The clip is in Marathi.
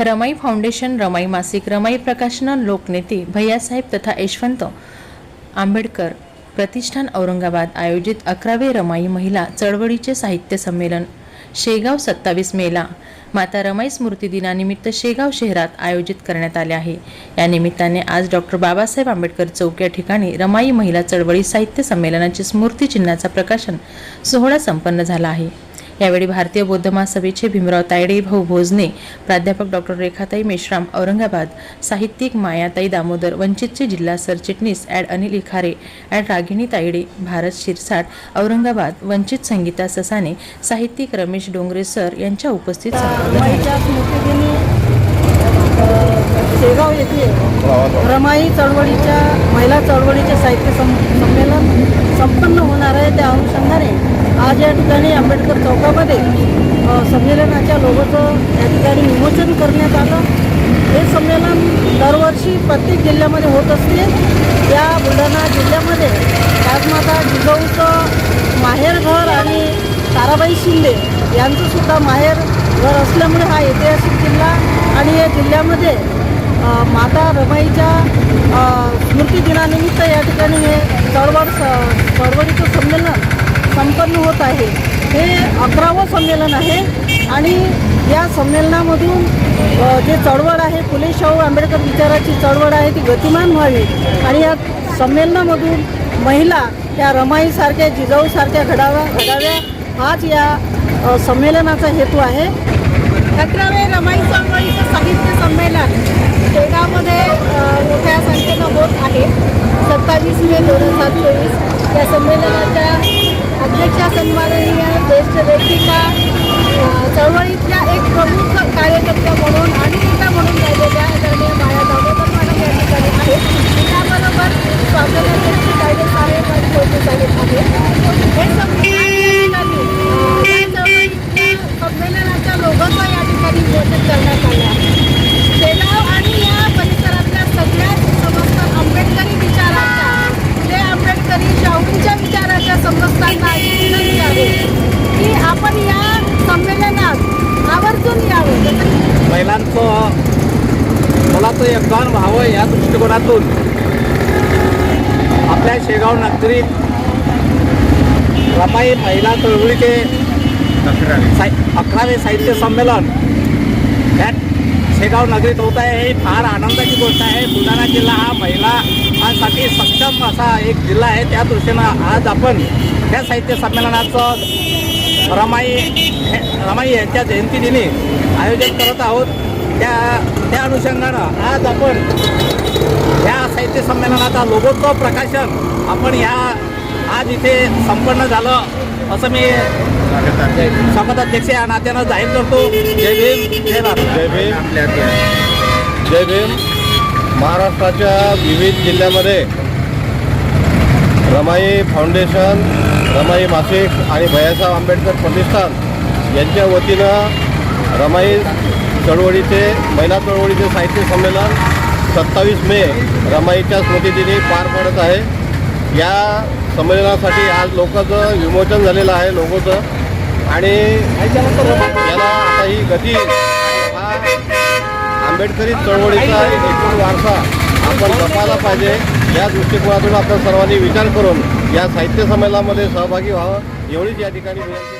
रमाई फाउंडेशन रमाई मासिक रमाई प्रकाशन लोकनेते भैयासाहेब तथा यशवंत आंबेडकर प्रतिष्ठान औरंगाबाद आयोजित अकरावे रमाई महिला चळवळीचे साहित्य संमेलन शेगाव सत्तावीस मेला. माता रमाई स्मृती दिनानिमित्त शेगाव शहरात आयोजित करण्यात आले आहे. या निमित्ताने आज डॉक्टर बाबासाहेब आंबेडकर चौक या ठिकाणी रमाई महिला चळवळी साहित्य संमेलनाचे स्मृतिचिन्हाचा प्रकाशन सोहळा संपन्न झाला आहे. यावेळी भारतीय बौद्ध महासभेचे भीमराव तायडे भाऊ भोजने प्राध्यापक डॉक्टर रेखाताई मेश्राम औरंगाबाद साहित्यिक मायाताई दामोदर वंचितचे जिल्हा सरचिटणीस ॲड अनिल इखारे ॲड रागिणी तायडे भारत शिरसाट औरंगाबाद वंचित संगीता ससाने साहित्यिक रमेश डोंगरे सर यांच्या उपस्थित शेगाव येथे रमाई चळवळीच्या महिला चळवळीचे साहित्य संमेलन संपन्न होणार आज या ठिकाणी आंबेडकर चौकामध्ये संमेलनाच्या लोगोचं या ठिकाणी विमोचन करण्यात आलं. हे संमेलन दरवर्षी प्रत्येक जिल्ह्यामध्ये होत असते. या बुलढाणा जिल्ह्यामध्ये राजमाता जिजाऊचं माहेरघर आणि ताराबाई शिंदे यांचं सुद्धा माहेर घर असल्यामुळे हा ऐतिहासिक जिल्हा आणि या जिल्ह्यामध्ये माता रमाईच्या स्मृतिदिनानिमित्त या ठिकाणी हे चळवळ स- चळवळीचं संमेलन संपन्न होत आहे. हे अकरावं संमेलन आहे आणि या संमेलनामधून जे चळवळ आहे फुले शाहू आंबेडकर विचाराची चळवळ आहे ती गतिमान व्हावी. आणि या संमेलनामधून महिला त्या रमाईसारख्या जिजाऊसारख्या घडाव्या घडाव्या हाच या संमेलनाचा हेतू आहे. अकरावे रमाई चळवळीचं साहित्य संमेलन शेगावमध्ये मोठ्या संख्येनं होत आहे. सत्तावीस मे दोन हजार चोवीस या संमेलनाच्या अध्यक्ष सन्माननीय ज्येष्ठ लेखिका चळवळीतल्या एक प्रमुख कार्यकर्त्या म्हणून आणि नेता म्हणून राहिलेल्या आदरणीय माया दामोदर मॅडम या ठिकाणी आहेत त्याबरोबर स्वातंत्र्याचे कायदे साहेब आणि मोदी साहेब आहेत. हे चळवळीतल्या संमेलनाच्या लोकांना या ठिकाणी घोषित करण्यात आले आहे शेगाव आणि या परिसरातल्या सगळ्याच समस्त आंबेडकरी विचाराच्या फुले आंबेडकरी शाहूंच्या विचाराच्या समजताना ही विनंती आहे की आपण या संमेलनात आवर्जून यावं जसं महिलांचं मुलाचं योगदान व्हावं या दृष्टिकोनातून आपल्या शेगाव नगरीत रमाई महिला चळवळीचे साहि अकरावे साहित्य संमेलन ह्या शेगाव नगरीत होत आहे. ही फार आनंदाची गोष्ट आहे. बुलढाणा जिल्हा हा महिलांसाठी सक्षम असा एक जिल्हा आहे. त्या दृष्टीनं आज आपण त्या साहित्य संमेलनाचं रमाई हे- रमाई यांच्या जयंतीदिनी आयोजन करत आहोत. त्या त्या अनुषंगानं आज आपण ह्या साहित्य संमेलनाचा लोगोत्सव प्रकाशन आपण ह्या आज इथे संपन्न झालं. असं मी स्वागताध्यक्ष या नात्यानं जाहीर करतो. जय भीम जय भारत. जय भीम जय भीम. महाराष्ट्राच्या विविध जिल्ह्यामध्ये रमाई फाउंडेशन रमाई मासिक आणि भैयासाहेब आंबेडकर प्रतिष्ठान यांच्या वतीनं रमाई चळवळीचे महिला चळवळीचे साहित्य संमेलन सत्तावीस मे रमाईच्या स्मृतिदिनी पार पडत आहे. या संमेलनासाठी आज लोकांचं विमोचन झालेलं आहे लोकोचं आणि याला आता ही गती हा आंबेडकरी चळवळीचा एकूण वारसा आपण जपायला पाहिजे. या दृष्टिकोनातून आपण सर्वांनी विचार करून या साहित्य संमेलनामध्ये सहभागी व्हावं. एवढीच या ठिकाणी विनंती.